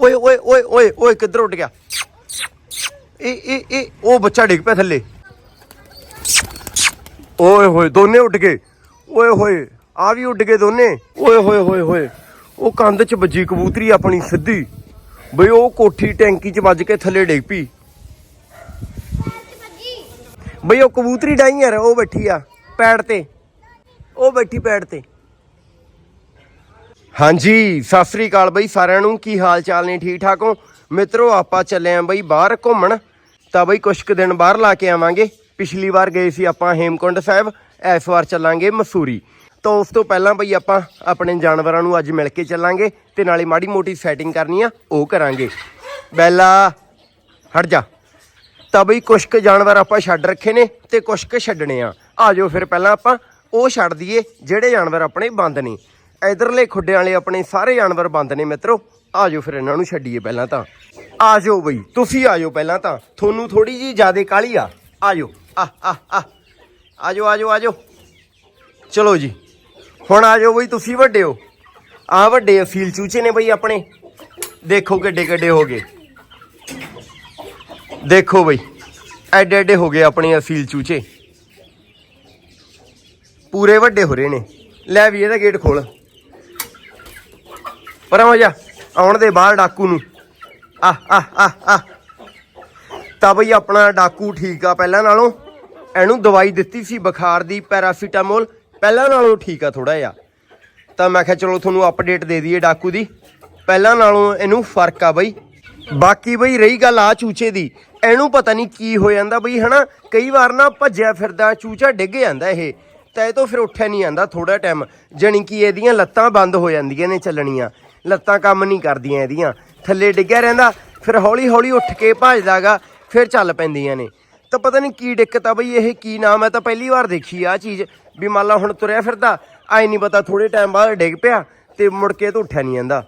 ਓਏ ਓਏ ਓਏ ਓਏ ਓਏ, ਕਿੱਧਰ ਉੱਡ ਗਿਆ? ਇਹ ਇਹ ਇਹ, ਉਹ ਬੱਚਾ ਡਿੱਗ ਪਿਆ ਥੱਲੇ। ਓਏ ਹੋਏ, ਦੋਨੇ ਉੱਡ ਗਏ। ਓਏ ਹੋਏ, ਆ ਵੀ ਉੱਡ ਗਏ ਦੋਨੇ। ਓਏ ਹੋਏ ਹੋਏ ਹੋਏ, ਉਹ ਕੰਧ 'ਚ ਵੱਜੀ ਕਬੂਤਰੀ ਆਪਣੀ ਸਿੱਧੀ। ਬਈ ਉਹ ਕੋਠੀ ਟੈਂਕੀ 'ਚ ਵੱਜ ਕੇ ਥੱਲੇ ਡਿੱਗ ਪਈ। ਬਈ ਉਹ ਕਬੂਤਰੀ ਡਾਈ ਯਾਰ ਉਹ ਬੈਠੀ ਆ, ਪੈੜ ਤੇ। ਉਹ ਬੈਠੀ ਪੈੜ ਤੇ। ਹਾਂਜੀ, ਸਤਿ ਸ੍ਰੀ ਅਕਾਲ ਬਈ ਸਾਰਿਆਂ ਨੂੰ। ਕੀ ਹਾਲ ਚਾਲ ਨੇ? ਠੀਕ ਠਾਕ ਹੋ? ਮਿੱਤਰੋ, ਆਪਾਂ ਚੱਲੇ ਆਂ ਬਈ ਬਾਹਰ ਘੁੰਮਣ। ਤਾਂ ਬਈ ਕੁਛ ਕੁ ਦਿਨ ਬਾਹਰ ਲਾ ਕੇ ਆਵਾਂਗੇ। ਪਿਛਲੀ ਵਾਰ ਗਏ ਸੀ ਆਪਾਂ ਹੇਮਕੁੰਡ ਸਾਹਿਬ ਇਸ ਵਾਰ ਚੱਲਾਂਗੇ ਮਸੂਰੀ। ਤਾਂ ਉਸ ਤੋਂ ਪਹਿਲਾਂ ਬਈ ਆਪਾਂ ਆਪਣੇ ਜਾਨਵਰਾਂ ਨੂੰ ਅੱਜ ਮਿਲ ਕੇ ਚੱਲਾਂਗੇ ਤੇ ਨਾਲੇ ਮਾੜੀ ਮੋਟੀ ਸੈਟਿੰਗ ਕਰਨੀ ਆ, ਉਹ ਕਰਾਂਗੇ। ਬੈਲਾ, ਹਟ ਜਾ। ਤਾਂ ਬਈ ਕੁਛ ਕੁ ਜਾਨਵਰ ਆਪਾਂ ਛੱਡ ਰੱਖੇ ਨੇ ਤੇ ਕੁਛ ਕੁ ਛੱਡਣੇ ਆ। ਆ ਜਾਓ ਫਿਰ ਪਹਿਲਾਂ ਆਪਾਂ, ਉਹ ਛੱਡ ਦਈਏ ਜਿਹੜੇ ਜਾਨਵਰ ਆਪਣੇ ਬੰਦ ਨੇ। ਇਧਰਲੇ ਖੁੱਡਿਆਂ ਵਾਲੇ ਆਪਣੇ ਸਾਰੇ ਜਾਨਵਰ ਬੰਦ ਨੇ ਮਿੱਤਰੋ। ਆ ਜਾਓ ਫਿਰ ਇਹਨਾਂ ਨੂੰ ਛੱਡੀਏ ਪਹਿਲਾਂ ਤਾਂ। ਆ ਜਾਓ ਬਈ, ਤੁਸੀਂ ਆ ਜਾਓ ਪਹਿਲਾਂ ਤਾਂ। ਤੁਹਾਨੂੰ ਥੋੜੀ ਜੀ ਜ਼ਿਆਦੇ ਕਾਲੀ ਆ। ਆ ਜਾਓ ਆ ਆ ਆ ਆ ਜਾਓ ਆ ਜਾਓ ਆ ਜਾਓ ਚਲੋ ਜੀ। ਹੁਣ ਆ ਜਾਓ ਬਈ, ਤੁਸੀਂ ਵੱਡੇ ਹੋ। ਆ ਵੱਡੇ ਅਸੀਲ ਚੂਚੇ ਨੇ ਬਈ ਆਪਣੇ। ਦੇਖੋ ਕਿੱਡੇ ਕਿੱਡੇ ਹੋ ਗਏ। ਦੇਖੋ ਬਈ, ਐਡੇ ਐਡੇ ਹੋ ਗਏ ਆਪਣੇ ਅਸੀਲ ਚੂਚੇ। ਪੂਰੇ ਵੱਡੇ ਹੋ ਰਹੇ ਨੇ। ਲੈ ਵੀ ਇਹਦਾ ਗੇਟ ਖੋਲ। ਪਰਾਂ ਹੋ ਜਾ, ਆਉਣ ਦੇ ਬਾਹਰ ਡਾਕੂ ਨੂੰ। ਆ ਆ ਆ ਆ ਤਾਂ ਬਈ ਆਪਣਾ ਡਾਕੂ ਠੀਕ ਆ ਪਹਿਲਾਂ ਨਾਲੋਂ। ਇਹਨੂੰ ਦਵਾਈ ਦਿੱਤੀ ਸੀ ਬੁਖਾਰ ਦੀ, ਪੈਰਾਸੀਟਾਮੋਲ। ਪਹਿਲਾਂ ਨਾਲੋਂ ਠੀਕ ਆ ਥੋੜਾ ਜਿਹਾ। ਤਾਂ ਮੈਂ ਕਿਹਾ ਚਲੋ ਤੁਹਾਨੂੰ ਅਪਡੇਟ ਦੇ ਦਈਏ ਡਾਕੂ ਦੀ। ਪਹਿਲਾਂ ਨਾਲੋਂ ਇਹਨੂੰ ਫ਼ਰਕ ਆ ਬਈ। ਬਾਕੀ ਬਈ ਰਹੀ ਗੱਲ ਆ ਚੂਚੇ ਦੀ। ਇਹਨੂੰ ਪਤਾ ਨਹੀਂ ਕੀ ਹੋ ਜਾਂਦਾ ਬਈ, ਹਨਾ? ਕਈ ਵਾਰ ਨਾ ਭੱਜਿਆ ਫਿਰਦਾ, ਚੂਚਾ ਡਿੱਗ ਜਾਂਦਾ ਇਹ। ਤਾਂ ਇਹ ਤੋਂ ਫਿਰ ਉੱਠਿਆ ਨਹੀਂ ਜਾਂਦਾ ਥੋੜਾ ਟਾਈਮ ਜਣੀ ਕਿ ਇਹਦੀਆਂ ਲੱਤਾਂ ਬੰਦ ਹੋ ਜਾਂਦੀਆਂ ਨੇ ਚੱਲਣੀਆਂ। ਲੱਤਾਂ ਕੰਮ ਨਹੀਂ ਕਰਦੀਆਂ ਇਹਦੀਆਂ। ਥੱਲੇ ਡਿੱਗਿਆ ਰਹਿੰਦਾ, ਫਿਰ ਹੌਲੀ ਹੌਲੀ ਉੱਠ ਕੇ ਭੱਜਦਾਗਾ, ਫਿਰ ਚੱਲ ਪੈਂਦੀਆਂ ਨੇ। ਤਾਂ ਪਤਾ ਨਹੀਂ ਕੀ ਦਿੱਕਤ ਆ ਬਈ, ਇਹ ਕੀ ਨਾਮ ਹੈ ਤਾਂ ਪਹਿਲੀ ਵਾਰ ਦੇਖੀ ਆ ਚੀਜ਼, ਵੀ ਮੰਨ ਲਾ ਹੁਣ ਤੁਰਿਆ ਫਿਰਦਾ ਆਈ ਨਹੀਂ ਪਤਾ ਥੋੜੇ ਟਾਈਮ ਬਾਅਦ ਡਿੱਗ ਪਿਆ ਤੇ ਮੁੜ ਕੇ ਤੋਂ ਉੱਠਿਆ ਨਹੀਂ ਜਾਂਦਾ।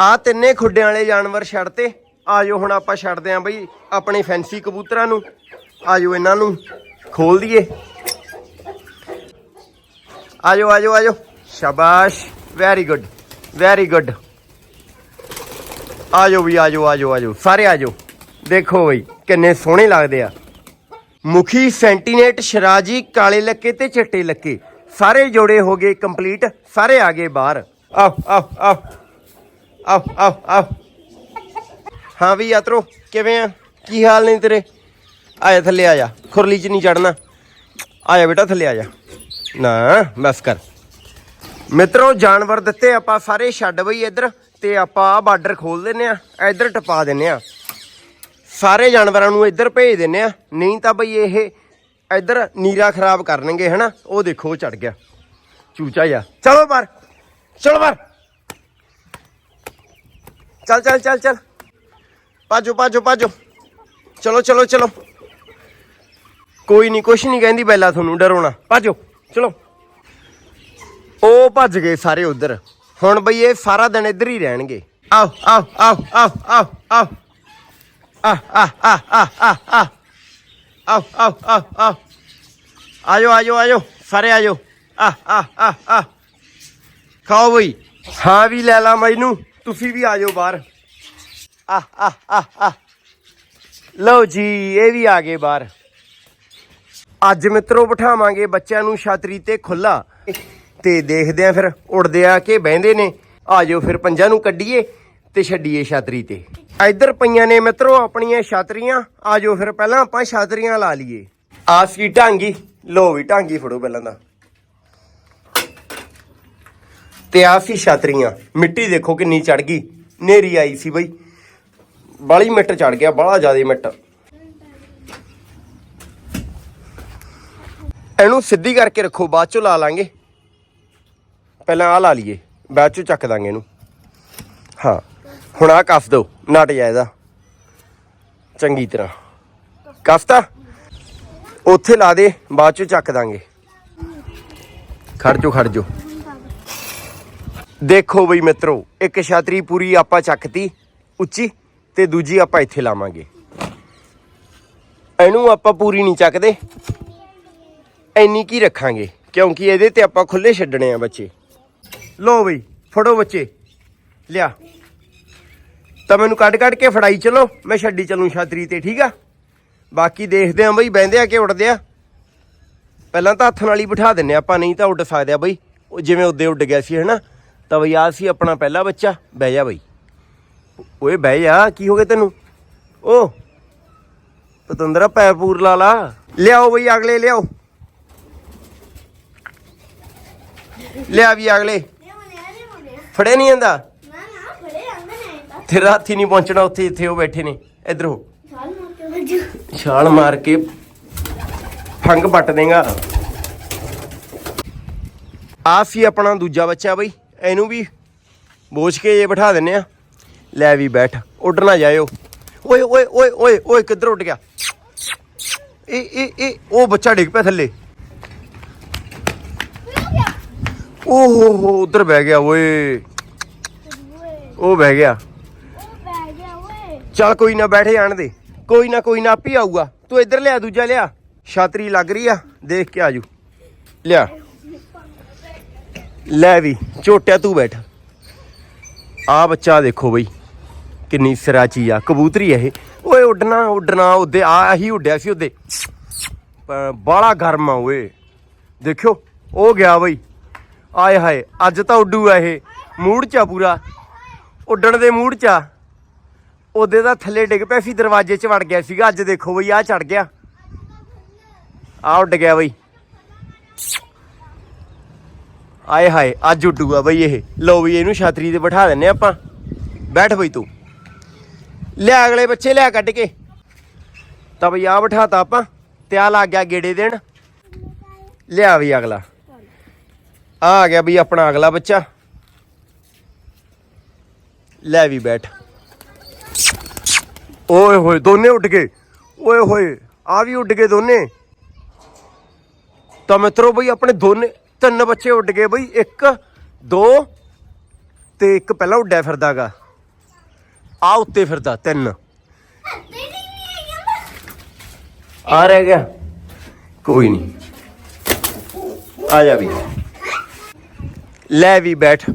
ਆ ਤਿੰਨੇ ਖੁੱਡਿਆਂ ਵਾਲੇ ਜਾਨਵਰ ਛੱਡਤੇ ਆਜੋ ਹੁਣ ਆਪਾਂ ਛੱਡਦੇ ਆਂ ਬਈ ਆਪਣੇ ਫੈਂਸੀ ਕਬੂਤਰਾਂ ਨੂੰ। ਆਜੋ ਇਹਨਾਂ ਨੂੰ, ਖੋਲ ਦਈਏ। ਆਜੋ ਆਜੋ ਆਜੋ। ਸ਼ਾਬਾਸ਼। ਵੈਰੀ ਗੁੱਡ ਵੈਰੀ ਗੁੱਡ ਆ ਜਾਓ ਵੀ ਆ ਜਾਓ ਆ ਜਾਓ ਆ ਜਾਓ ਸਾਰੇ ਆ ਜਾਓ ਦੇਖੋ ਬਈ, ਕਿੰਨੇ ਸੋਹਣੇ ਲੱਗਦੇ ਆ। ਮੁਖੀ ਸੈਂਟੀਨੇਟ, ਸ਼ਰਾਜੀ, ਕਾਲੇ ਲੱਕੇ ਤੇ ਚਿੱਟੇ ਲੱਕੇ। ਸਾਰੇ ਜੋੜੇ ਹੋ ਗਏ ਕੰਪਲੀਟ ਸਾਰੇ ਆ ਗਏ ਬਾਹਰ। ਆਹ ਆਹ ਆਹ। ਆਹ ਆਹ ਆਹ। ਹਾਂ ਵੀ ਯਾਤਰੋ, ਕਿਵੇਂ ਆ? ਕੀ ਹਾਲ ਨੇ ਤੇਰੇ? ਆਇਆ ਥੱਲੇ ਆ ਜਾ। ਖੁਰਲੀ 'ਚ ਨਹੀਂ ਚੜਨਾ ਆਇਆ ਬੇਟਾ, ਥੱਲੇ ਆ ਜਾ। ਨਾ, ਬਸ ਕਰ। ਮਿੱਤਰੋ, ਜਾਨਵਰ ਦਿੱਤੇ ਆਪਾਂ ਸਾਰੇ, ਛੱਡ ਬਈ ਇੱਧਰ। ਤੇ ਆਪਾਂ ਆ ਬਾਰਡਰ ਖੋਲ ਦਿੰਨੇ ਆ ਇੱਧਰ ਟਪਾ ਦਿੰਨੇ ਆ ਸਾਰੇ ਜਾਨਵਰਾਂ ਨੂੰ ਇੱਧਰ ਭੇਜ ਦਿੰਨੇ ਆ ਨਹੀਂ ਤਾਂ ਬਈ ਇਹ ਇੱਧਰ ਨੀਰਾ ਖਰਾਬ ਕਰਨਗੇ, ਹਨਾ? ਉਹ ਦੇਖੋ ਚੜ ਗਿਆ। ਚੂਚਾ ਜਾ ਚਲੋ ਪਰ ਚਲੋ ਪਰ ਚੱਲ ਚੱਲ ਚੱਲ ਚੱਲ। ਭਾਜੋ ਭਾਜੋ ਭਾਜੋ। ਚਲੋ ਚਲੋ ਚਲੋ। ਕੋਈ ਨਹੀਂ ਕੁਛ ਨਹੀਂ ਕਹਿੰਦੀ ਬੈਲਾ ਤੁਹਾਨੂੰ ਡਰੋਣਾ ਭਾਜੋ, ਚਲੋ। ਉਹ ਭੱਜ ਗਏ ਸਾਰੇ ਉਧਰ। ਹੁਣ ਬਈ ਇਹ ਸਾਰਾ ਦਿਨ ਇੱਧਰ ਹੀ ਰਹਿਣਗੇ। ਆਓ ਆਓ ਆਓ ਆਓ ਆਓ ਆਓ। ਆ ਆ ਆ ਆ ਆ ਆ ਆਓ ਆਓ ਆਓ ਆਓ। ਆਜੋ ਆਜੋ ਆਜੋ। ਸਾਰੇ ਆਜੋ। ਆ ਆ ਆ ਆ ਖਾਓ ਬਈ। ਹਾਂ ਵੀ ਲੈ ਲਾ ਮੈਨੂੰ ਤੁਸੀਂ ਵੀ ਆਜੋ ਬਾਹਰ। ਆ ਆ ਆ ਆ ਲਓ ਜੀ, ਇਹ ਵੀ ਆ ਗਏ ਬਾਹਰ। ਅੱਜ ਮਿੱਤਰੋ ਬਿਠਾਵਾਂਗੇ ਬੱਚਿਆਂ ਨੂੰ ਛਾਤਰੀ ਤੇ ਖੁੱਲਾ ਤੇ ਦੇਖਦੇ ਆ ਫਿਰ, ਉੜਦੇ ਆ ਕਿ ਬਹਿੰਦੇ ਨੇ। ਆਜੋ ਫਿਰ ਪੰਜਾਂ ਨੂੰ ਕੱਢੀਏ ਤੇ ਛੱਡੀਏ ਛਾਤਰੀ ਤੇ। ਇੱਧਰ ਪਈਆਂ ਨੇ ਮਿੱਤਰੋ ਆਪਣੀਆਂ ਛਾਤਰੀਆਂ। ਆਜੋ ਫਿਰ ਪਹਿਲਾਂ ਆਪਾਂ ਛਾਤਰੀਆਂ ਲਾ ਲਈਏ। ਆ ਸੀ ਢਾਂਗੀ। ਲੋ ਵੀ ਢਾਂਗੀ ਫੜੋ ਪਹਿਲਾਂ ਦਾ ਤੇ ਆ ਸੀ ਛਾਤਰੀਆਂ। ਮਿੱਟੀ ਦੇਖੋ ਕਿੰਨੀ ਚੜ ਗਈ। ਨੇਰੀ ਆਈ ਸੀ ਬਈ। ਬਾਲੀ ਮਿੱਟ ਚੜ ਗਿਆ, ਬਾਲਾ ਜ਼ਿਆਦਾ ਮਿੱਟ। ਇਹਨੂੰ ਸਿੱਧੀ ਕਰਕੇ ਰੱਖੋ, ਬਾਅਦ ਚੋਂ ਲਾ ਲਾਂਗੇ। ਪਹਿਲਾਂ ਆ ਲਾ ਲਈਏ, ਬਾਅਦ ਚੋਂ ਚੱਕ ਦਾਂਗੇ ਇਹਨੂੰ। ਹਾਂ, ਹੁਣ ਆ ਕੱਸ ਦੋ ਨਟ ਜਾ ਇਹਦਾ। ਚੰਗੀ ਤਰ੍ਹਾਂ। ਕੱਸਤਾ ਉੱਥੇ ਲਾ ਦੇ, ਬਾਅਦ ਚੋਂ ਚੱਕ ਦਾਂਗੇ। ਖੜ ਜੋ ਖੜ ਜੋ ਦੇਖੋ ਬਈ ਮਿੱਤਰੋ, ਇੱਕ ਛਾਤਰੀ ਪੂਰੀ ਆਪਾਂ ਚੱਕਤੀ, ਉੱਚੀ, ਤੇ ਦੂਜੀ ਆਪਾਂ ਇੱਥੇ ਲਾਵਾਂਗੇ। ਇਹਨੂੰ ਆਪਾਂ ਪੂਰੀ ਨਹੀਂ ਚੱਕਦੇ। ਇੰਨੀ ਕੀ ਰੱਖਾਂਗੇ? ਕਿਉਂਕਿ ਇਹਦੇ ਤੇ ਆਪਾਂ ਖੁੱਲੇ ਛੱਡਣੇ ਆ ਬੱਚੇ। ਲੋ ਬਈ, ਫੜੋ ਬੱਚੇ। ਲਿਆ। ਤਾਂ ਮੈਨੂੰ ਕੱਢ ਕੱਢ ਕੇ ਫੜਾਈ ਚਲੋ, ਮੈਂ ਛੱਡੀ ਚੱਲੂ ਛਾਤਰੀ ਤੇ, ਠੀਕ ਆ? ਬਾਕੀ ਦੇਖਦੇ ਆਂ ਬਈ, ਬਹਿੰਦੇ ਆ ਕਿ ਉੱਡਦੇ ਆ। ਪਹਿਲਾਂ ਤਾਂ ਹੱਥ ਨਾਲ ਹੀ ਬਿਠਾ ਦਿੰਨੇ ਆਪਾਂ, ਨਹੀਂ ਤਾਂ ਉੱਡ ਸਕਦੇ ਆ ਬਈ। ਉਹ ਜਿਵੇਂ ਉੱਦੇ ਉੱਡ ਗਿਆ ਸੀ, ਹਨਾ? ਤਾਂ ਬਈ ਆ ਸੀ ਆਪਣਾ ਪਹਿਲਾ ਬੱਚਾ। ਬਹਿ ਜਾ ਬਈ। ਓਏ, ਬਹਿ ਜਾ, ਕੀ ਹੋ ਗਿਆ ਤੈਨੂੰ? ਓ, ਪਤੰਦਰਾ, ਪੈਰ ਪੂਰ ਲਾ ਲਾ। ਲਿਆਓ ਬਈ, ਅਗਲੇ ਲਿਆਓ। ਲਿਆ ਵੀ ਅਗਲੇ। ਫੜੇ ਨਹੀਂ ਜਾਂਦਾ ਤੇਰਾ ਹੱਥ ਹੀ ਨਹੀਂ ਪਹੁੰਚਣਾ ਉੱਥੇ ਇੱਥੇ ਉਹ ਬੈਠੇ ਨੇ। ਇੱਧਰ ਹੋ। ਛਾਲ ਮਾਰ ਕੇ ਫੰਗ ਪੱਟ ਦੇਗਾ। ਆ ਸੀ ਆਪਣਾ ਦੂਜਾ ਬੱਚਾ ਬਈ। ਇਹਨੂੰ ਵੀ ਬੋਝ ਕੇ ਜੇ ਬਿਠਾ ਦਿੰਨੇ ਆ। ਲੈ ਵੀ ਬੈਠ ਉੱਡ ਨਾ ਜਾਇਓ। ਓਏ ਓਏ ਓਏ ਓਏ ਓਏ ਕਿੱਧਰ ਉੱਡ ਗਿਆ? ਇਹ ਇਹ ਇਹ ਉਹ ਬੱਚਾ ਡਿੱਗ ਪਿਆ ਥੱਲੇ। ਓ ਹੋ ਹੋ ਉਧਰ ਬਹਿ ਗਿਆ, ਓਏ। ਉਹ ਬਹਿ ਗਿਆ। ਚੱਲ ਕੋਈ ਨਾ, ਬੈਠੇ ਜਾਣ ਦੇ। ਕੋਈ ਨਾ ਕੋਈ ਨਾ, ਆਪੀ ਆਊਗਾ। ਤੂੰ ਇੱਧਰ ਲਿਆ, ਦੂਜਾ ਲਿਆ। ਛਾਤਰੀ ਲੱਗ ਰਹੀ ਆ, ਦੇਖ ਕੇ ਆਜੂ ਲਿਆ। ਲੈ ਵੀ, ਝੋਟਿਆ ਤੂੰ ਬੈਠ। ਆ ਬੱਚਾ ਦੇਖੋ ਬਈ, ਕਿੰਨੀ ਸਿਰਾਚੀ ਆ। ਕਬੂਤਰੀ ਇਹ। ਓਏ, ਉੱਡਣਾ ਉੱਡਣਾ ਉਹਦੇ। ਆ ਆਹੀ ਉੱਡਿਆ ਸੀ ਉਹਦੇ। ਬਾਲਾ ਗਰਮ ਆ, ਓਏ। ਦੇਖਿਓ, ਉਹ ਗਿਆ ਬਈ। ਆਏ ਹਾਏ, ਅੱਜ ਤਾਂ ਉੱਡੂਗਾ ਇਹ। ਮੂਡ ਚ ਆ ਪੂਰਾ। ਉੱਡਣ ਦੇ ਮੂਡ ਚ ਆ। ਉਹਦੇ ਦਾ ਥੱਲੇ ਡਿੱਗ ਪਿਆ ਸੀ, ਦਰਵਾਜ਼ੇ 'ਚ ਵੜ ਗਿਆ ਸੀਗਾ। ਅੱਜ ਦੇਖੋ ਬਈ ਆ ਚੜ ਗਿਆ। ਆ ਉੱਡ ਗਿਆ ਬਈ। ਆਏ ਹਾਏ, ਅੱਜ ਉੱਡੂਗਾ ਬਈ ਇਹ। ਲਓ ਵੀ ਇਹਨੂੰ ਛਾਤਰੀ ਤੇ ਬਿਠਾ ਦਿੰਨੇ ਆਪਾਂ। ਬੈਠ ਬਈ ਤੂੰ। ਲਿਆ ਅਗਲੇ ਬੱਚੇ ਲਿਆ ਕੱਢ ਕੇ। ਤਾਂ ਬਈ ਆ ਬਿਠਾਤਾ ਆਪਾਂ। ਤੇ ਆ ਲੱਗ ਗਿਆ ਗੇੜੇ ਦੇਣ। ਲਿਆ ਵੀ ਅਗਲਾ। ਆ ਆ ਗਿਆ ਬਈ ਆਪਣਾ ਅਗਲਾ ਬੱਚਾ। ਲੈ ਵੀ ਬੈਠ। ਓਏ ਹੋਏ, ਦੋਨੇ ਉੱਡ ਗਏ। ਓਏ ਹੋਏ, ਆ ਵੀ ਉੱਡ ਗਏ ਦੋਨੇ। ਤਾਂ ਮਿੱਤਰੋ ਬਈ ਆਪਣੇ ਦੋਨੇ, ਤਿੰਨ ਬੱਚੇ ਉੱਡ ਗਏ ਬਈ। ਇੱਕ, ਦੋ, ਤੇ ਇੱਕ ਪਹਿਲਾਂ ਉੱਡਿਆ ਫਿਰਦਾਗਾ। ਆ ਉੱਤੇ ਫਿਰਦਾ, ਤਿੰਨ। ਆ ਰਹਿ ਗਿਆ। ਕੋਈ ਨਹੀਂ। ਆ ਜਾ ਵੀ ਲੈ ਵੀ ਬੈਠ।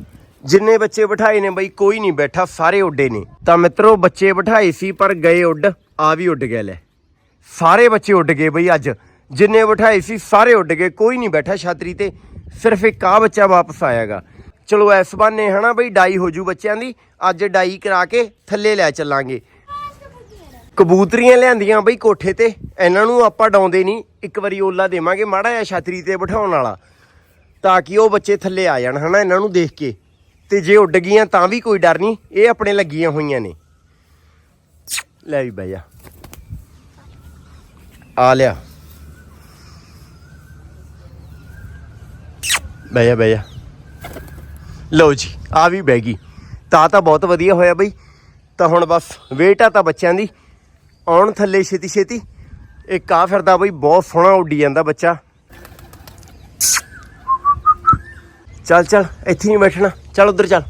ਜਿੰਨੇ ਬੱਚੇ ਬਿਠਾਏ ਨੇ ਬਈ, ਕੋਈ ਨਹੀਂ ਬੈਠਾ, ਸਾਰੇ ਉੱਡੇ ਨੇ। ਤਾਂ ਮਿੱਤਰੋ, ਬੱਚੇ ਬਿਠਾਏ ਸੀ, ਪਰ ਗਏ ਉੱਡ, ਆ ਵੀ ਉੱਡ ਗਿਆ ਲੈ। ਸਾਰੇ ਬੱਚੇ ਉੱਡ ਗਏ ਬਈ ਅੱਜ। ਜਿੰਨੇ ਬਿਠਾਏ ਸੀ, ਸਾਰੇ ਉੱਡ ਗਏ, ਕੋਈ ਨਹੀਂ ਬੈਠਾ ਛਾਤਰੀ ਤੇ। ਸਿਰਫ ਇੱਕ ਆ ਬੱਚਾ ਵਾਪਸ ਆਇਆਗਾ। ਚਲੋ ਐਸ ਬਾਨੇ ਹਨਾ ਬਈ, ਡਾਈ ਹੋ ਜੂ ਬੱਚਿਆਂ ਦੀ। ਅੱਜ ਡਾਈ ਕਰਾ ਕੇ ਥੱਲੇ ਲੈ ਚੱਲਾਂਗੇ। ਕਬੂਤਰੀਆਂ ਲਿਆਂਦੀਆਂ ਬਈ ਕੋਠੇ ਤੇ। ਇਹਨਾਂ ਨੂੰ ਆਪਾਂ ਡਾਉਂਦੇ ਨਹੀਂ। ਇੱਕ ਵਾਰੀ ਓਲਾ ਦੇਵਾਂਗੇ, ਮਾੜਾ ਜਿਹਾ ਛਾਤਰੀ ਤੇ ਬਿਠਾਉਣ ਵਾਲਾ। ਤਾਂ ਕਿ ਉਹ ਬੱਚੇ ਥੱਲੇ ਆ ਜਾਣ, ਹਨਾ, ਇਹਨਾਂ ਨੂੰ ਦੇਖ ਕੇ। ਤੇ ਜੇ ਉੱਡ ਗਈਆਂ ਤਾਂ ਵੀ ਕੋਈ ਡਰ ਨਹੀਂ, ਇਹ ਆਪਣੇ ਲੱਗੀਆਂ ਹੋਈਆਂ ਨੇ। ਲੈ ਵੀ ਬਹਿ ਜਾ। ਆ ਲਿਆ। ਬਹਿ ਜਾ, ਬਹਿ ਲਓ ਜੀ, ਆ ਵੀ ਬਹਿ ਗਈ। ਤਾਂ ਤਾਂ ਬਹੁਤ ਵਧੀਆ ਹੋਇਆ ਬਈ। ਤਾਂ ਹੁਣ ਬਸ ਵੇਟ ਆ ਤਾਂ ਬੱਚਿਆਂ ਦੀ। ਆਉਣ ਥੱਲੇ ਛੇਤੀ ਛੇਤੀ ਇੱਕ ਆ ਫਿਰਦਾ ਬਈ, ਬਹੁਤ ਸੋਹਣਾ ਉੱਡੀ ਜਾਂਦਾ ਬੱਚਾ। ਚੱਲ ਚੱਲ, ਇੱਥੇ ਨਹੀਂ ਬੈਠਣਾ। ਚੱਲ, ਉਧਰ ਚੱਲ।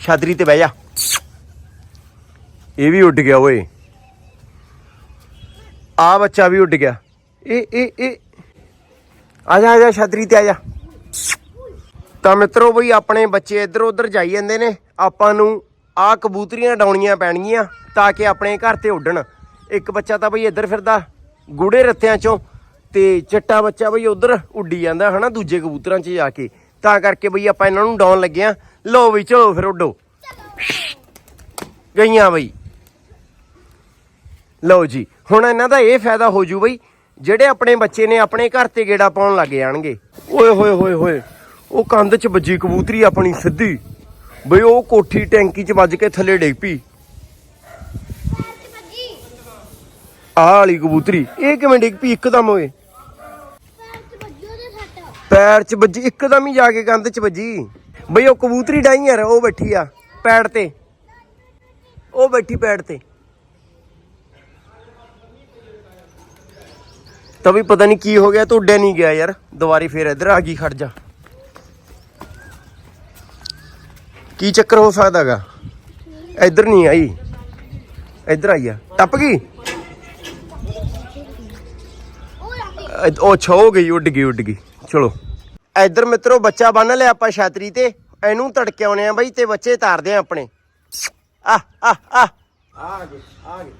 ਛਾਦਰੀ ਤੇ ਬਹਿ ਜਾ। ਇਹ ਵੀ ਉੱਡ ਗਿਆ ਓਏ। ਆ ਬੱਚਾ ਵੀ ਉੱਡ ਗਿਆ। ਇਹ ਇਹ ਇਹ। ਆ ਜਾ ਆ ਜਾ, ਛਾਦਰੀ ਤੇ ਆ ਜਾ। ਤਾਂ ਮਿੱਤਰੋ ਬਈ, ਆਪਣੇ ਬੱਚੇ ਇੱਧਰ ਉੱਧਰ ਜਾਈ ਜਾਂਦੇ ਨੇ। ਆਪਾਂ ਨੂੰ ਆ ਕਬੂਤਰੀਆਂ ਡਾਉਣੀਆਂ ਪੈਣਗੀਆਂ ਤਾਂ ਕਿ ਆਪਣੇ ਘਰ ਤੇ ਉੱਡਣ। ਇੱਕ ਬੱਚਾ ਤਾਂ ਬਈ ਇੱਧਰ ਫਿਰਦਾ, ਗੂੜੇ ਰੱਤਿਆਂ ਚੋਂ। ਤੇ ਚਿੱਟਾ ਬੱਚਾ ਬਈ ਉਧਰ ਉੱਡੀ ਜਾਂਦਾ, ਹਨਾ, ਦੂਜੇ ਕਬੂਤਰਾਂ 'ਚ ਜਾ ਕੇ। ਤਾਂ ਕਰਕੇ ਬਈ ਆਪਾਂ ਇਹਨਾਂ ਨੂੰ ਡਾਉਣ ਲੱਗੇ ਆ। ਲਓ ਬਈ, ਚਲੋ ਫਿਰ ਉੱਡੋ। ਗਈਆਂ ਬਈ। ਲਓ ਜੀ, ਹੁਣ ਇਹਨਾਂ ਦਾ ਇਹ ਫਾਇਦਾ ਹੋ ਜੂ ਬਈ, ਜਿਹੜੇ ਆਪਣੇ ਬੱਚੇ ਨੇ ਆਪਣੇ ਘਰ ਤੇ ਗੇੜਾ ਪਾਉਣ ਲੱਗ ਜਾਣਗੇ ਓਏ, ਹੋਏ ਹੋਏ ਹੋਏ, ਉਹ ਕੰਧ 'ਚ ਵੱਜੀ ਕਬੂਤਰੀ ਆਪਣੀ ਸਿੱਧੀ। ਬਈ ਉਹ ਕੋਠੀ ਟੈਂਕੀ 'ਚ ਵੱਜ ਕੇ ਥੱਲੇ ਡਿੱਗ ਪਈ। ਆਹ ਵਾਲੀ ਕਬੂਤਰੀ, ਇਹ ਕਿਵੇਂ ਡਿੱਗ ਪਈ? ਇੱਕਦਮ ਓਏ। ਪੈਰ 'ਚ ਵੱਜੀ ਇੱਕਦਮ ਹੀ ਜਾ ਕੇ ਕੰਧ 'ਚ ਵੱਜੀ। ਬਈ ਉਹ ਕਬੂਤਰੀ ਡਾਈ ਯਾਰ ਉਹ ਬੈਠੀ ਆ ਪੈੜ ਤੇ। ਉਹ ਬੈਠੀ ਪੈੜ ਤੇ। ਤਾਂ ਵੀ ਪਤਾ ਨਹੀਂ ਕੀ ਹੋ ਗਿਆ ਤੂੰ ਉੱਡਿਆ ਨਹੀਂ ਗਿਆ ਯਾਰ। ਦੁਬਾਰੀ ਫੇਰ ਇੱਧਰ ਆ ਗਈ ਖੜ ਜਾ। ਕੀ ਚੱਕਰ ਹੋ ਸਕਦਾਗਾ ਇੱਧਰ ਨਹੀਂ ਆਈ। ਇੱਧਰ ਆਈ ਆ। ਟੱਪ ਗਈ? ਉਹ ਛੋ ਗਈ ਉੱਡ ਗਈ ਉੱਡ ਗਈ। ਚਲੋ। ਇੱਧਰ ਮਿੱਤਰੋ, ਬੱਚਾ ਬੰਨ ਲਿਆ ਆਪਾਂ ਛਾਤਰੀ ਤੇ। ਇਹਨੂੰ ਤੜਕੇ ਆ ਬਈ ਤੇ ਬੱਚੇ ਤਾਰਦੇ ਆ ਆਪਣੇ। ਆ ਆ ਆ। ਆ ਗਏ ਆ ਗਏ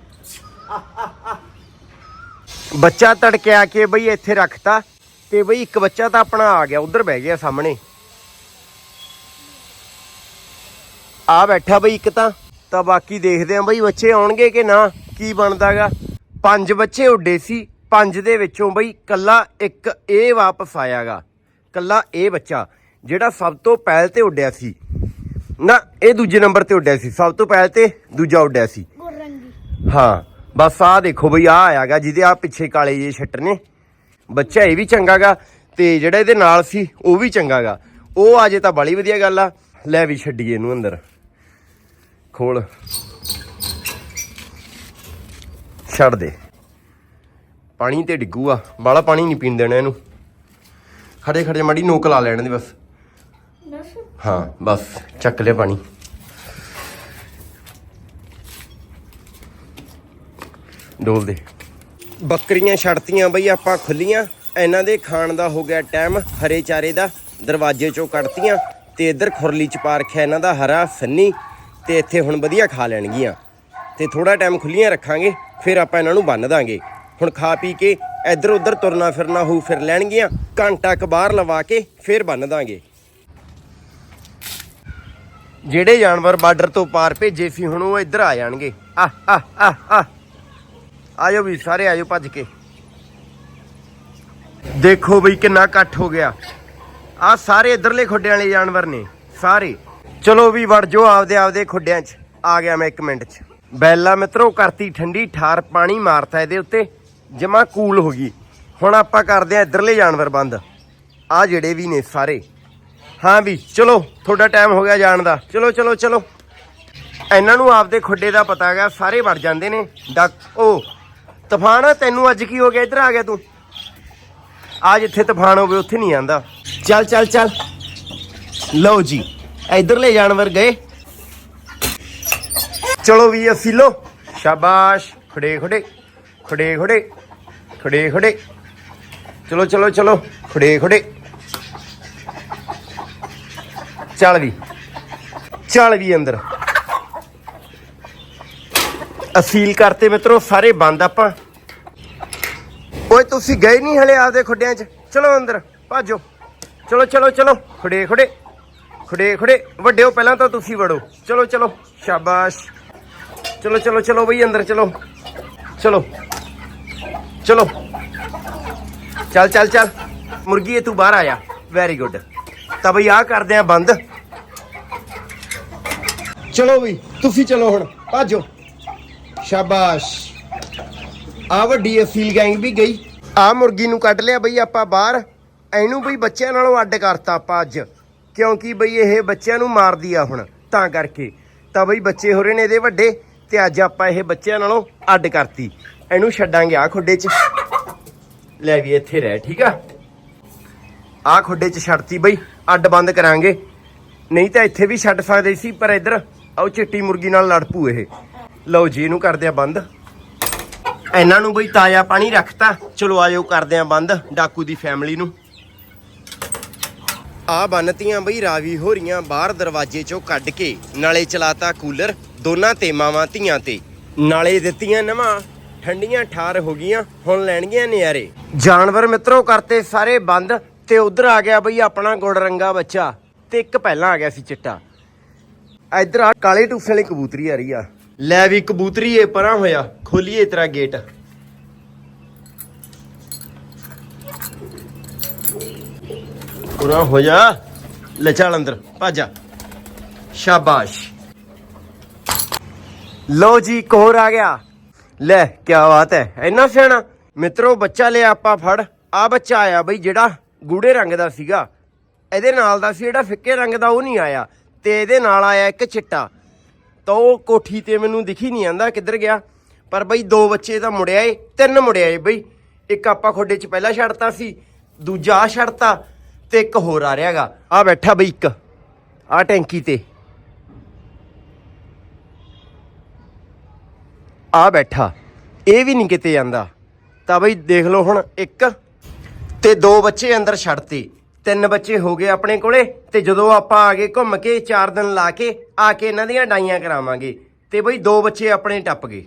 ਬੱਚਾ ਤੜਕਿਆ ਕੇ ਬਈ ਇੱਥੇ ਰੱਖਤਾ ਤੇ ਬਈ ਇੱਕ ਬੱਚਾ ਤਾਂ ਆਪਣਾ ਆ ਗਿਆ, ਉਧਰ ਬਹਿ ਗਿਆ ਸਾਹਮਣੇ। ਆ ਬੈਠਾ ਬਈ ਇੱਕ ਤਾਂ। ਤਾਂ ਬਾਕੀ ਦੇਖਦੇ ਆਂ ਬਈ ਬੱਚੇ ਆਉਣਗੇ ਕਿ ਨਾ, ਕੀ ਬਣਦਾਗਾ। ਪੰਜ ਬੱਚੇ ਉੱਡੇ ਸੀ। ਪੰਜ ਦੇ ਵਿੱਚੋਂ ਬਈ ਕੱਲਾ ਇੱਕ ਇਹ ਵਾਪਸ ਆਇਆਗਾ। ਕੱਲਾ ਇਹ ਬੱਚਾ ਜਿਹੜਾ ਸਭ ਤੋਂ ਪਹਿਲ ਤੇ ਉੱਡਿਆ ਸੀ। ਨਾ ਇਹ ਦੂਜੇ ਨੰਬਰ ਤੇ ਉੱਡਿਆ ਸੀ। ਸਭ ਤੋਂ ਪਹਿਲ ਤੇ ਦੂਜਾ ਉੱਡਿਆ ਸੀ। ਗੁਰਰੰਗੀ ਹਾਂ ਬਸ ਆਹ ਦੇਖੋ ਬਈ ਆ ਆਇਆਗਾ ਜਿਹਦੇ ਆ ਪਿੱਛੇ ਕਾਲੇ ਜੇ ਛੱਟ ਨੇ। ਬੱਚਾ ਇਹ ਵੀ ਚੰਗਾਗਾ ਤੇ ਜਿਹੜਾ ਇਹਦੇ ਨਾਲ ਸੀ ਉਹ ਵੀ ਚੰਗਾਗਾ। ਉਹ ਆ ਜੇ ਤਾਂ ਬੜੀ ਵਧੀਆ ਗੱਲ ਆ। ਲੈ ਵੀ ਛੱਡੀਏ ਇਹਨੂੰ ਅੰਦਰ। ਖੋਲ। ਛੱਡ ਦੇ। ਪਾਣੀ ਤੇ ਡਿੱਗੂਗਾ। ਬਾਲਾ ਪਾਣੀ ਨਹੀਂ ਪੀਣ ਦੇਣਾ ਇਹਨੂੰ। ਖੜੇ ਖੜੇ ਮੜੀ ਨੋਕ ਲਾ ਲੈਣ ਦੀ ਬਸ। ਹਾਂ ਬਸ। ਚੱਕ ਲਿਆ ਪਾਣੀ। ਡੋਲ ਦੇ। ਬੱਕਰੀਆਂ ਛੱਡਤੀਆਂ ਬਈ ਆਪਾਂ ਖੁੱਲੀਆਂ। ਇਹਨਾਂ ਦੇ ਖਾਣ ਦਾ ਹੋ ਗਿਆ ਟਾਈਮ। ਹਰੇ ਚਾਰੇ ਦਾ ਦਰਵਾਜ਼ੇ ਚੋਂ ਕੱਢਤੀਆਂ। ਤੇ ਇੱਧਰ ਖੁਰਲੀ ਚ ਪਾ ਰੱਖਿਆ ਇਹਨਾਂ ਦਾ ਹਰਾ ਸੰਨੀ। ਤੇ ਇੱਥੇ ਹੁਣ ਵਧੀਆ ਖਾ ਲੈਣਗੀਆਂ। ਤੇ ਥੋੜਾ ਟਾਈਮ ਖੁੱਲੀਆਂ ਰੱਖਾਂਗੇ। ਫਿਰ ਆਪਾਂ ਇਹਨਾਂ ਨੂੰ ਬੰਨ ਦਾਂਗੇ। ਹੁਣ ਖਾ ਪੀ ਕੇ ਇੱਧਰ ਉੱਧਰ ਤੁਰਨਾ ਫਿਰਨਾ ਹੋਊ ਫਿਰ ਲੈਣਗੀਆਂ, ਘੰਟਾ ਕੁ ਬਾਹਰ ਲਵਾ ਕੇ ਫਿਰ ਬੰਨ ਦਾਂਗੇ। ਜਿਹੜੇ ਜਾਨਵਰ ਬਾਰਡਰ ਤੋਂ ਪਾਰ ਭੇਜੇ ਸੀ, ਹੁਣ ਉਹ ਇੱਧਰ ਆ ਜਾਣਗੇ। ਆ ਆ ਆ ਆ ਆਜੋ ਵੀ ਸਾਰੇ, ਆਜੋ ਭੱਜ ਕੇ। ਦੇਖੋ ਬਈ ਕਿੰਨਾ ਇਕੱਠ ਹੋ ਗਿਆ। ਆ ਸਾਰੇ ਇਧਰਲੇ ਖੁੱਡਿਆਂ ਵਾਲੇ ਜਾਨਵਰ ਨੇ, ਸਾਰੇ। ਚਲੋ ਵੀ ਵੜ ਜੋ ਆਪਦੇ ਆਪਦੇ ਖੁੱਡਿਆਂ 'ਚ। ਆ ਗਿਆ ਮੈਂ 1 ਮਿੰਟ 'ਚ। ਬੈਲਾ ਮਿੱਤਰੋ ਕਰਤੀ ਠੰਡੀ, ਠਾਰ ਪਾਣੀ ਮਾਰਤਾ ਇਹਦੇ ਉੱਤੇ। ਜਮਾ ਕੂਲ ਹੋ ਗਈ। ਹੁਣ ਆਪਾਂ ਕਰਦੇ ਆ ਇਧਰਲੇ ਜਾਨਵਰ ਬੰਦ। ਆ ਜਿਹੜੇ ਵੀ ਨੇ ਸਾਰੇ। ਹਾਂ ਵੀ, ਚਲੋ, ਤੁਹਾਡਾ ਟਾਈਮ ਹੋ ਗਿਆ ਜਾਣ ਦਾ। ਚਲੋ ਚਲੋ ਚਲੋ। ਇਹਨਾਂ ਨੂੰ ਆਪਦੇ ਖੁੱਡੇ ਦਾ ਪਤਾ ਹੈਗਾ, ਸਾਰੇ ਵੜ ਜਾਂਦੇ ਨੇ। ਡਕ ਉਹ ਤੂਫਾਨ ਤੈਨੂੰ ਅੱਜ ਕੀ ਹੋ ਗਿਆ? ਇੱਧਰ ਆ ਗਿਆ ਤੂੰ। ਆ ਜਿੱਥੇ ਤੂਫਾਨ ਹੋਵੇ, ਉੱਥੇ ਨਹੀਂ ਆਂਦਾ। ਚੱਲ ਚੱਲ ਚੱਲ। ਲਓ ਜੀ, ਇਧਰਲੇ ਜਾਨਵਰ ਗਏ। ਚਲੋ ਵੀ, ਅਸੀਂ ਲੋ ਸ਼ਾਬਾਸ਼। ਖੜੇ ਖੜੇ। ਖੜੇ ਖੜੇ। ਖੜੇ ਖੜੇ। ਚਲੋ ਚਲੋ ਚਲੋ। ਖੜੇ ਖੜੇ। ਚੱਲ ਵੀ। ਚੱਲ ਵੀ ਅੰਦਰ। ਅਸੀਲ ਕਰਤੇ ਮਿੱਤਰੋ, ਸਾਰੇ ਬੰਦ ਆਪਾਂ। ਓਏ, ਤੁਸੀਂ ਗਏ ਨਹੀਂ ਹਲੇ ਆਪਦੇ ਖੁੱਡਿਆਂ 'ਚ? ਚਲੋ ਅੰਦਰ, ਭਾਜੋ। ਚਲੋ ਚਲੋ ਚਲੋ। ਖੜੇ ਖੜੇ। ਖੜੇ ਖੜੇ। ਵੱਡਿਓ, ਪਹਿਲਾਂ ਤਾਂ ਤੁਸੀਂ ਵੜੋ। ਚਲੋ ਚਲੋ। ਸ਼ਾਬਾਸ਼। ਚਲੋ ਚਲੋ ਚਲੋ ਬਈ, ਅੰਦਰ ਚਲੋ। ਚਲੋ। ਚਲੋ। ਚੱਲ ਚੱਲ ਚੱਲ। ਮੁਰਗੀ ਤੂੰ ਬਾਹਰ ਆਇਆ ਵੈਰੀ ਗੁੱਡ ਤਾਂ ਬਈ ਆ ਕਰਦੇ ਆ ਬੰਦ। ਚਲੋ ਬਈ ਤੁਸੀਂ ਚਲੋ ਹੁਣ ਭਾਜੋ। ਸ਼ਾਬਾਸ਼। ਆ ਵੱਡੀ ਅਸੀਲ ਗੈਂਗ ਵੀ ਗਈ। ਆ ਮੁਰਗੀ ਨੂੰ ਕੱਢ ਲਿਆ ਬਈ ਆਪਾਂ ਬਾਹਰ। ਇਹਨੂੰ ਬਈ ਬੱਚਿਆਂ ਨਾਲੋਂ ਅੱਡ ਕਰਤਾ ਆਪਾਂ ਅੱਜ। ਕਿਉਂਕਿ ਬਈ ਇਹ ਬੱਚਿਆਂ ਨੂੰ ਮਾਰਦੀ ਆ ਹੁਣ ਤਾਂ ਕਰਕੇ। ਤਾਂ ਬਈ ਬੱਚੇ ਹੋ ਰਹੇ ਨੇ ਇਹਦੇ ਵੱਡੇ। ਤੇ ਅੱਜ ਆਪਾਂ ਇਹ ਬੱਚਿਆਂ ਨਾਲੋਂ ਅੱਡ ਕਰਤੀ। ਇਹਨੂੰ ਛੱਡਾਂਗੇ ਆ ਖੁੱਡੇ 'ਚ। ਲੈ ਵੀ ਇੱਥੇ ਰਹਿ, ਠੀਕ ਆ? ਆ ਖੁੱਡੇ 'ਚ ਛੱਡਤੀ ਬਈ, ਅੱਡ ਬੰਦ ਕਰਾਂਗੇ। ਨਹੀਂ ਤਾਂ ਇੱਥੇ ਵੀ ਛੱਡ ਸਕਦੇ ਸੀ, ਪਰ ਇੱਧਰ ਆਓ ਚਿੱਟੀ ਮੁਰਗੀ ਨਾਲ ਲੜ ਪੂ ਇਹ। ਲਓ ਜੀ, ਇਹਨੂੰ ਕਰਦੇ ਆ ਬੰਦ। ਇਹਨਾਂ ਨੂੰ ਬਈ ਤਾਜ਼ਾ ਪਾਣੀ ਰੱਖਤਾ। ਚਲੋ ਆਜੋ ਕਰਦੇ ਆ ਬੰਦ, ਡਾਕੂ ਦੀ ਫੈਮਿਲੀ ਨੂੰ। ਆ ਬੰਨਤੀਆਂ ਬਈ ਰਾਵੀ ਹੋ ਰਹੀਆਂ ਬਾਹਰ ਦਰਵਾਜ਼ੇ ਚੋਂ ਕੱਢ ਕੇ, ਨਾਲੇ ਚਲਾਤਾ ਕੂਲਰ, ਦੋਨਾਂ ਤੇ ਮਾਵਾਂ ਧੀਆਂ ਤੇ। ਨਾਲੇ ਦਿੱਤੀਆਂ ਨਵਾਂ, ਠੰਡੀਆਂ ਠਾਰ ਹੋ ਗਈਆਂ, ਹੁਣ ਲੈਣਗੀਆਂ ਨਿਆਰੇ ਜਾਨਵਰ ਮਿੱਤਰੋ, ਕਰਤੇ ਸਾਰੇ ਬੰਦ, ਤੇ ਉਧਰ ਆ ਗਿਆ ਬਈ ਆਪਣਾ ਗੁੜ ਰੰਗਾ ਬੱਚਾ, ਤੇ ਇੱਕ ਪਹਿਲਾਂ ਆ ਗਿਆ ਸੀ ਚਿੱਟਾ। ਇਧਰ ਆ ਕਾਲੇ ਟੂਸੇ ਵਾਲੀ ਕਬੂਤਰੀ ਆ ਰਹੀ ਆ। ਲੈ ਵੀ ਕਬੂਤਰੀ ਏ ਪਰਾਂ ਹੋਇਆ, ਖੋਲੀਏ ਤੇਰਾ ਗੇਟ। ਪੂਰਾ ਹੋ ਜਾ। ਲੈ ਚੱਲ ਅੰਦਰ, ਭਾਜਾ ਸ਼ਾਬਾਸ਼। ਲੋ ਜੀ, ਇੱਕ ਆ ਗਿਆ। ਲੈ ਕੀ ਬਾਤ ਹੈ, ਇੰਨਾ ਸਿਆਣਾ। ਮਿੱਤਰੋ, ਬੱਚਾ ਲਿਆ ਆਪਾਂ ਫੜ। ਆ ਬੱਚਾ ਆਇਆ ਬਈ, ਜਿਹੜਾ ਗੂੜੇ ਰੰਗ ਦਾ ਸੀਗਾ। ਇਹਦੇ ਨਾਲ ਦਾ ਸੀ, ਜਿਹੜਾ ਫਿੱਕੇ ਰੰਗ ਦਾ, ਉਹ ਨਹੀਂ ਆਇਆ। ਤੇ ਇਹਦੇ ਨਾਲ ਆਇਆ ਇੱਕ ਚਿੱਟਾ। ਤਾਂ ਉਹ ਕੋਠੀ ਤੇ ਮੈਨੂੰ ਦਿਖੀ ਨਹੀਂ ਆਂਦਾ ਕਿੱਧਰ ਗਿਆ। ਪਰ ਬਈ, ਦੋ ਬੱਚੇ ਤਾਂ ਮੁੜਿਆ ਏ, ਤਿੰਨ ਮੁੜਿਆ ਏ ਬਈ। ਇੱਕ ਆਪਾਂ ਖੋਡੇ 'ਚ ਪਹਿਲਾਂ ਛੱਡਤਾ ਸੀ, ਦੂਜਾ ਆ ਛੱਡਤਾ। ਤੇ ਇੱਕ ਹੋਰ ਆ ਰਿਹਾਗਾ। ਆ ਬੈਠਾ ਬਈ ਇੱਕ। ਆ ਟੈਂਕੀ ਤੇ। ਆ ਬੈਠਾ। ਇਹ ਵੀ ਨਹੀਂ ਕਿਤੇ ਜਾਂਦਾ। ਤਾਂ ਬਈ ਦੇਖ ਲਓ ਹੁਣ ਇੱਕ ਤੇ ਦੋ ਬੱਚੇ ਅੰਦਰ ਛੱਡਤੇ। ਤਿੰਨ ਬੱਚੇ ਹੋ ਗਏ ਆਪਣੇ ਕੋਲੇ ਤੇ ਜਦੋਂ ਆਪਾਂ ਆ ਗਏ ਘੁੰਮ ਕੇ 4 ਦਿਨ ਲਾ ਕੇ ਆ ਕੇ ਇਹਨਾਂ ਦੀਆਂ ਡਾਈਆਂ ਕਰਾਵਾਂਗੇ। ਤੇ ਬਈ ਦੋ ਬੱਚੇ ਆਪਣੇ ਟੱਪ ਗਏ।